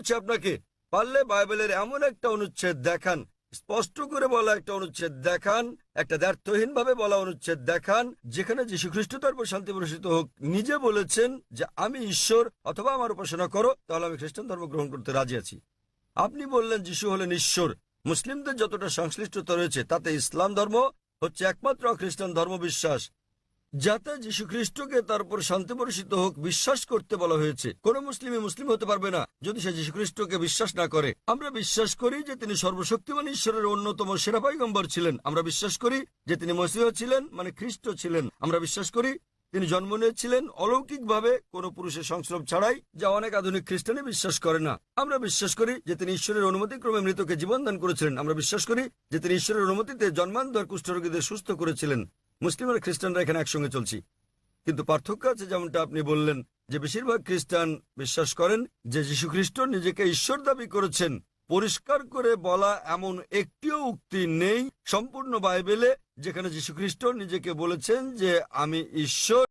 করছি আপনাকে। পারলে বাইবেলের এমন একটা অনুচ্ছেদ দেখান, স্পষ্ট করে বলা একটা অনুচ্ছেদ দেখান, একটা দ্ব্যর্থহীন ভাবে বলা অনুচ্ছেদ দেখান, যেখানে যীশু খ্রিস্ট তার উপর শান্তি প্রসিত হোক। নিজে বলেছেন যে, আমি ঈশ্বর, অথবা আমার উপাসনা করো, তাহলে আমি খ্রিস্টান ধর্ম গ্রহণ করতে রাজি আছি। আপনি বললেন যিশু হলেন ঈশ্বর। মুসলিমদের যতটা সংশ্লিষ্টতা রয়েছে, তাতে ইসলাম ধর্ম হচ্ছে একমাত্র খ্রিস্টান ধর্ম বিশ্বাস যাতে যীশু খ্রিস্টকে তার উপর শান্তি বর্ষিত হোক, বিশ্বাস করতে বলা হয়েছে। কোন মুসলিমই মুসলিম হতে পারবে না, যদি সে যীশু খ্রিস্টকে বিশ্বাস না করে। আমরা বিশ্বাস করি যে তিনি সর্বশক্তিমান ঈশ্বরের অন্যতম সেরা পাইগম্বর ছিলেন। আমরা বিশ্বাস করি যে তিনি মসিহ ছিলেন মানে খ্রিস্ট ছিলেন। আমরা বিশ্বাস করি তিনি জন্ম নিয়েছিলেন অলৌকিকভাবে, কোন পুরুষের সংস্রব ছাড়াই, যা অনেক আধুনিক খ্রিস্টানে বিশ্বাস করে না। আমরা বিশ্বাস করি যে তিনি ঈশ্বরের অনুমতি ক্রমে মৃতকে জীবন দান করেছিলেন। আমরা বিশ্বাস করি যে তিনি ঈশ্বরের অনুমতিতে জন্মান্তর কুষ্ঠরোগীদের সুস্থ করেছিলেন। মুসলিম আর খ্রিস্টানরা এখানে একসঙ্গে চলছি। কিন্তু পার্থক্য আছে যেমনটা আপনি বললেন, যে বেশিরভাগ খ্রিস্টান বিশ্বাস করেন যে যীশু খ্রিস্ট নিজেকে ঈশ্বর দাবি করেছেন। পরিষ্কার করে বলা এমন একটিও উক্তি নেই সম্পূর্ণ বাইবেলে, যেখানে যীশু খ্রিস্ট নিজেকে বলেছেন যে, আমি ঈশ্বর।